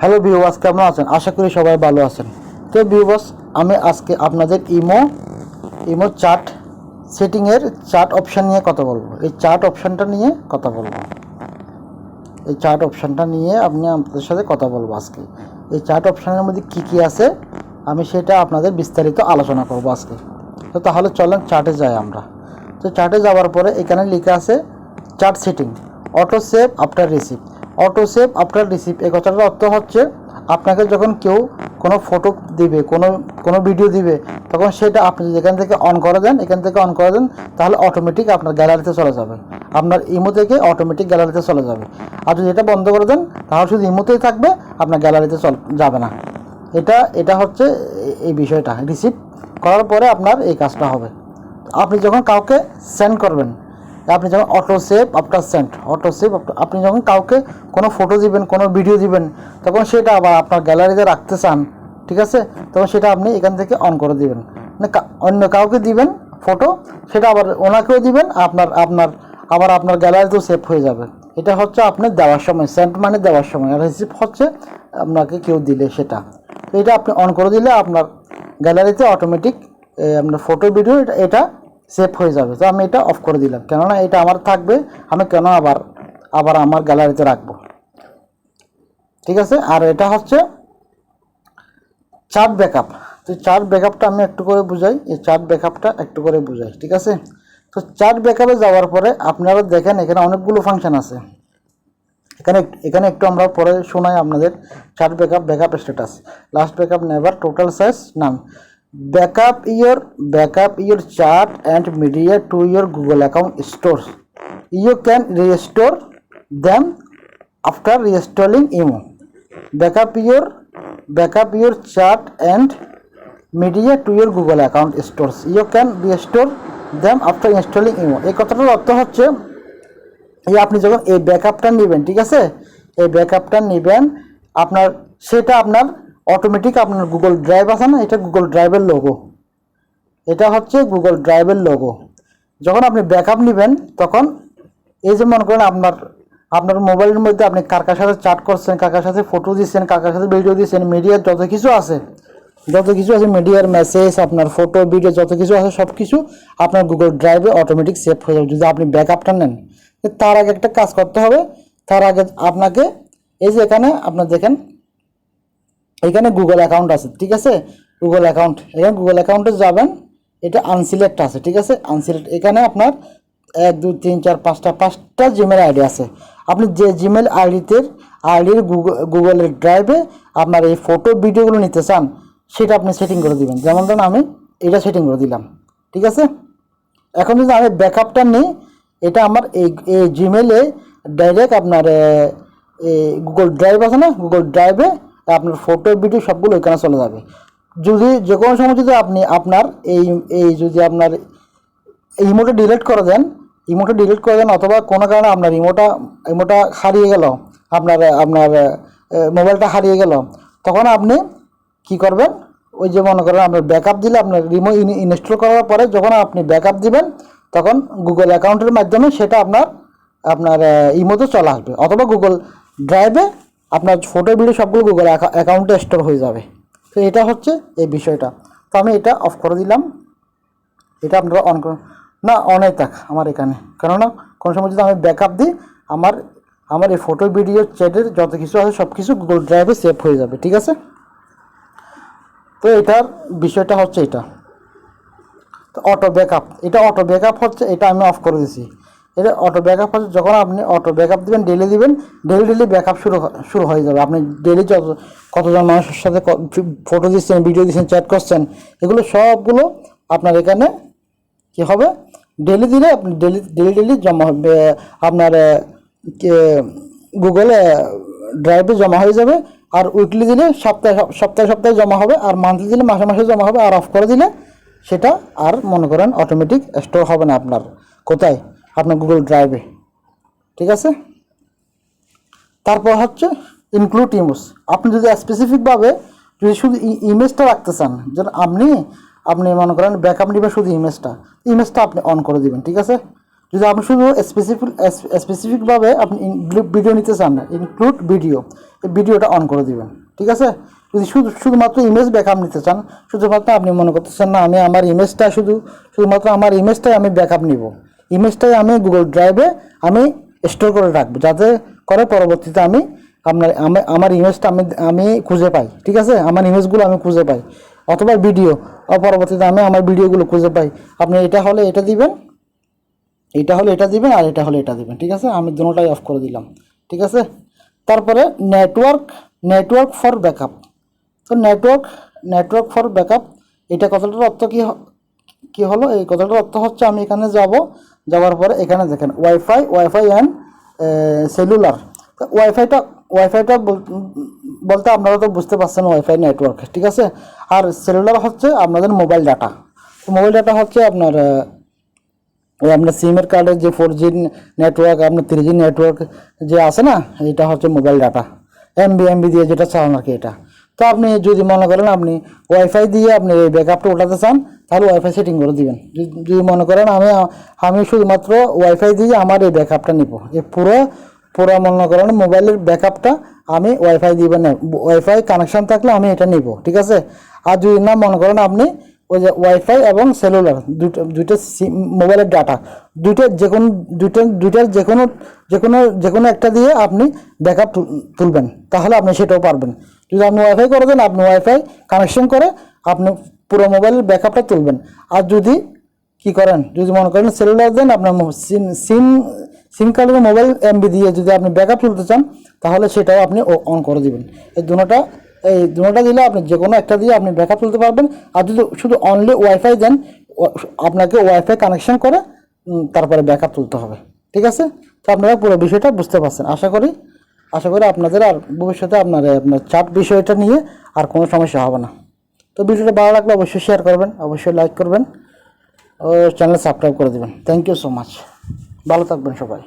Hello ভিউবাস কেমন আছেন? আশা করি সবাই ভালো আছেন। তো ভিউবাস আমি আজকে আপনাদের ইমো ইমো চার্ট সেটিংয়ের চার্ট অপশান নিয়ে কথা বলব। এই চার্ট অপশানটা নিয়ে কথা বলব। এই চার্ট অপশানটা নিয়ে আপনি আপনাদের সাথে কথা বলব আজকে। এই চার্ট অপশানের মধ্যে কী কী আছে? আমি সেটা আপনাদের বিস্তারিত আলোচনা করব আজকে। তো তাহলে চলেন চার্টে যাই আমরা। তো চার্টে যাওয়ার পরে এখানে লেখা আছে chat setting auto save after receive auto save after receive এই কথাটার অর্থ হচ্ছে, আপনাকে যখন কেউ কোনো ফটো দিবে, কোনো কোনো ভিডিও দিবে, তখন সেটা আপনি যদি এখান থেকে অন করে দেন, এখান থেকে অন করে দেন, তাহলে অটোমেটিক আপনার গ্যালারিতে চলে যাবে। আপনার ইমো থেকে অটোমেটিক গ্যালারিতে চলে যাবে। আর যদি এটা বন্ধ করে দেন, তাহলে শুধু ইমোতেই থাকবে, আপনার গ্যালারিতে চল, যাবে না। এটা এটা হচ্ছে এই বিষয়টা রিসিভ করার পরে আপনার এই কাজটা হবে। আপনি যখন কাউকে সেন্ড করবেন আপনি যখন auto save after sent auto save আপনি যখন কাউকে কোনো ফটো দিবেন, কোনো ভিডিও দিবেন, তখন সেটা আবার আপনার গ্যালারিতে রাখতে চান, ঠিক আছে? তখন সেটা আপনি এখান থেকে অন করে দিবেন। মানে অন্য কাউকে দিবেন ফটো সেটা আবার ওনাকেও দিবেন, আপনার আপনার আবার আপনার গ্যালারিতেও সেভ হয়ে যাবে। এটা হচ্ছে আপনি দেওয়ার সময় সেন্ট মানে দেওয়ার সময়, আর রিসিভ হচ্ছে আপনাকে কেউ দিলে সেটা। এটা আপনি অন করে দিলে আপনার গ্যালারিতে অটোমেটিক আপনার ফটো ভিডিও এটা সেভ হয়ে যাবে। তো আমি এটা অফ করে দিলাম। কেননা এটা আমার থাকবে, আমি কেন আবার আবার আমার গ্যালারিতে রাখব? ঠিক আছে? আর এটা হচ্ছে চার্ট ব্যাকআপ তো চার্ট ব্যাকআপটা আমি একটু করে বুঝাই। এই চার্ট ব্যাকআপটা একটু করে বুঝাই, ঠিক আছে? তো চার্ট ব্যাকআপে যাওয়ার পরে আপনারা দেখেন, এখানে অনেকগুলো ফাংশন আছে। এখানে এখানে একটু আমরা পরে শোনাই আপনাদের। Chat backup backup status last backup never total size নাম backup your backup your chat and media to your Google account store you can restore them after reinstalling imo backup your backup your chat and media to your Google account stores you can restore them after installing imo এই কথাটার অর্থ হচ্ছে, এই আপনি যখন এই ব্যাকআপটা নেবেন, ঠিক আছে? এই ব্যাকআপটা নেবেন, আপনার, সেটা আপনার অটোমেটিক আপনার গুগল ড্রাইভ আছে না, এটা গুগল ড্রাইভের লোগো এটা হচ্ছে গুগল ড্রাইভের লোগো যখন আপনি ব্যাকআপ নেবেন, তখন এই যে মনে করেন আপনার আপনার মোবাইলের মধ্যে আপনি কার কার সাথে চাট করছেন, কার কার সাথে ফটো দিচ্ছেন, কার কার সাথে ভিডিও দিচ্ছেন মিডিয়ার যত কিছু আছে, যত কিছু আছে মিডিয়ার মেসেজ আপনার ফটো ভিডিও যত কিছু আছে, সব কিছু আপনার গুগল ড্রাইভে অটোমেটিক সেভ হয়ে যাবে। যদি আপনি ব্যাকআপটা নেন, তার আগে একটা কাজ করতে হবে। তার আগে আপনাকে, এই যে এখানে আপনার দেখেন এখানে গুগল অ্যাকাউন্ট আছে, ঠিক আছে? গুগল অ্যাকাউন্ট এখানে গুগল অ্যাকাউন্টে যাবেন, এটা আনসিলেক্ট আছে, ঠিক আছে? আনসিলেক্ট এখানে আপনার এক, দুই, তিন, চার, পাঁচটা পাঁচটা জিমেল আইডি আছে। আপনি যে জিমেল আইডিতে আইডির গুগল গুগলের ড্রাইভে আপনার এই ফটো ভিডিওগুলো নিতে চান, সেটা আপনি সেটিং করে দিবেন। যেমন ধরুন আমি এটা সেটিং করে দিলাম, ঠিক আছে? এখন যদি আমি ব্যাকআপটা নিই, এটা আমার এই এই জিমেলে ডাইরেক্ট আপনার গুগল ড্রাইভ আছে না? গুগল ড্রাইভে আপনার ফটো ভিডিও সবগুলো এখানে চলে যাবে। যদি যে কোনো সময় যদি আপনি আপনার এই এই যদি আপনার ইমোটা ডিলিট করে দেন ইমোটা ডিলিট করে দেন অথবা কোনো কারণে আপনার ইমোটা ইমোটা হারিয়ে গেল, আপনার আপনার মোবাইলটা হারিয়ে গেল, তখন আপনি কি করবেন? ওই যে মনে করেন আপনার ব্যাকআপ দিলে আপনার রিমো ইনস্টল করার পরে যখন আপনি ব্যাকআপ দিবেন, তখন গুগল অ্যাকাউন্টের মাধ্যমে সেটা আপনার আপনার ইমোতে চলে আসবে। অথবা গুগল ড্রাইভে আপনার ফটো ভিডিও সবগুলো গুগল অ্যাকাউন্টে স্টোর হয়ে যাবে। তো এটা হচ্ছে এই বিষয়টা। তো আমি এটা অফ করে দিলাম। এটা আপনারা অন না অনেক থাক আমার এখানে। কেননা, কোনো সময় যদি আমি ব্যাকআপ দিই, আমার আমার এই ফটো ভিডিও চ্যাটের যত কিছু আছে সব কিছু গুগল ড্রাইভে সেভ হয়ে যাবে, ঠিক আছে? তো এটার বিষয়টা হচ্ছে এটা। তো অটো ব্যাকআপ এটা অটো ব্যাকআপ হচ্ছে, এটা আমি অফ করে দিছি। এটা অটো ব্যাকআপ হচ্ছে। যখন আপনি অটো ব্যাকআপ দেবেন ডেলি দিবেন ডেলি ডেলি ব্যাকআপ শুরু শুরু হয়ে যাবে। আপনি ডেলি যত, কতজন মানুষের সাথে ফটো দিচ্ছেন ভিডিও দিচ্ছেন চ্যাট করছেন, এগুলো সবগুলো আপনার এখানে কি হবে? ডেলি দিলে আপনি ডেলি ডেলি ডেলি জমা হবে আপনার গুগলে ড্রাইভে জমা হয়ে যাবে। আর উইকলি দিলে সপ্তাহে সপ্তাহে সপ্তাহে জমা হবে। আর মান্থলি দিলে মাসে মাসে জমা হবে। আর অফ করে দিলে সেটা আর মনে করেন অটোমেটিক স্টোর হবে না আপনার। কোথায়? আপনার গুগল ড্রাইভে ঠিক আছে? তারপর হচ্ছে ইনক্লুড ইমোস আপনি যদি স্পেসিফিকভাবে যদি শুধু ইমেজটা রাখতে চান যেন আপনি আপনি মনে করেন ব্যাকআপ নেবেন শুধু ইমেজটা ইমেজটা আপনি অন করে দিবেন, ঠিক আছে? যদি আপনি শুধু স্পেসিফিক স্পেসিফিকভাবে আপনি ভিডিও নিতে চান না ইনক্লুড ভিডিও এই ভিডিওটা অন করে দিবেন, ঠিক আছে? যদি শুধু, শুধুমাত্র ইমেজ ব্যাকআপ নিতে চান, শুধুমাত্র আপনি মনে করতেছেন, না, আমি আমার ইমেজটা শুধু, শুধুমাত্র আমার ইমেজটাই আমি ব্যাকআপ নিব। ইমেজটাই আমি গুগল ড্রাইভে আমি স্টোর করে রাখব, যাতে করে পরবর্তীতে আমি আপনার আমার ইমেজটা আমি আমি খুঁজে পাই, ঠিক আছে? আমার ইমেজগুলো আমি খুঁজে পাই, অথবা ভিডিও পরবর্তীতে আমি আমার ভিডিওগুলো খুঁজে পাই। আপনি এটা হলে এটা দিবেন, এটা হলে এটা দিবেন, আর এটা হলে এটা দিবেন, ঠিক আছে? আমি দুটোটাই অফ করে দিলাম, ঠিক আছে? তারপরে নেটওয়ার্ক নেটওয়ার্ক ফর ব্যাকআপ তো নেটওয়ার্ক নেটওয়ার্ক ফর ব্যাকআপ এটা কথাটার অর্থ কী কী হলো? এই কথাটার অর্থ হচ্ছে আমি এখানে যাব যাওয়ার পরে এখানে দেখেন ওয়াইফাই ওয়াইফাই অ্যান্ড সেলুলার। ওয়াইফাইটা ওয়াইফাইটা বল- বলতে আপনারা তো বুঝতে পারছেন ওয়াইফাই নেটওয়ার্ক, ঠিক আছে? আর সেলুলার হচ্ছে আপনাদের মোবাইল ডাটা। মোবাইল ডাটা হচ্ছে আপনার ওই আপনার সিমের কার্ডের যে ফোর জি নেটওয়ার্ক আপনার থ্রি জি নেটওয়ার্ক যে আছে না, এটা হচ্ছে মোবাইল ডাটা। এমবি এমবি দিয়ে যেটা চালান আর কি এটা। তো আপনি যদি মনে করেন আপনি ওয়াইফাই দিয়ে আপনি এই ব্যাকআপটা ওঠাতে চান, তাহলে ওয়াইফাই সেটিং করে দিবেন। যদি- মনে করেন আমি আমি শুধুমাত্র ওয়াইফাই দিয়ে আমার এই ব্যাকআপটা নিব। এই পুরো পুরো মনে করেন মোবাইলের ব্যাকআপটা আমি ওয়াইফাই দিব না ওয়াইফাই কানেকশন থাকলে আমি এটা নিব, ঠিক আছে? আর যদি না মনে করেন আপনি, ওই যে ওয়াইফাই এবং সেলুলার দুটো দুটো মোবাইলের ডাটা দুটো যে কোনো, দুটো দুইটার যে কোনো যে কোনো যে কোনো একটা দিয়ে আপনি ব্যাকআপ তুলবেন। তাহলে আপনি সেটাও পারবেন। যদি আপনি ওয়াইফাই করে দেন, আপনি ওয়াইফাই কানেকশন করে আপনি পুরো মোবাইলের ব্যাকআপটা তুলবেন। আর যদি কি করেন, যদি মনে করেন সেলুলার দেন, আপনার সিম সিম সিম কার্ডের মোবাইল এমবি দিয়ে যদি আপনি ব্যাকআপ তুলতে চান, তাহলে সেটাও আপনি অন করে দিবেন। এই দুটোটা এই দুটোটা দিলে আপনি যে কোনো একটা দিয়ে আপনি ব্যাকআপ তুলতে পারবেন। আর যদি শুধু অনলি ওয়াইফাই দেন আপনাকে ওয়াইফাই কানেকশন করে তারপরে ব্যাকআপ তুলতে হবে। ঠিক আছে? তো আপনারা পুরো বিষয়টা বুঝতে পারছেন। আশা করি আশা করি আপনাদের আর ভবিষ্যতে আপনার আপনার চাপ বিষয়টা নিয়ে আর কোনো সমস্যা হবে না। তো ভিডিওটা ভালো লাগলে অবশ্যই শেয়ার করবেন, অবশ্যই লাইক করবেন, ও চ্যানেল সাবস্ক্রাইব করে দেবেন। থ্যাংক ইউ সো মাচ ভালো থাকবেন সবাই।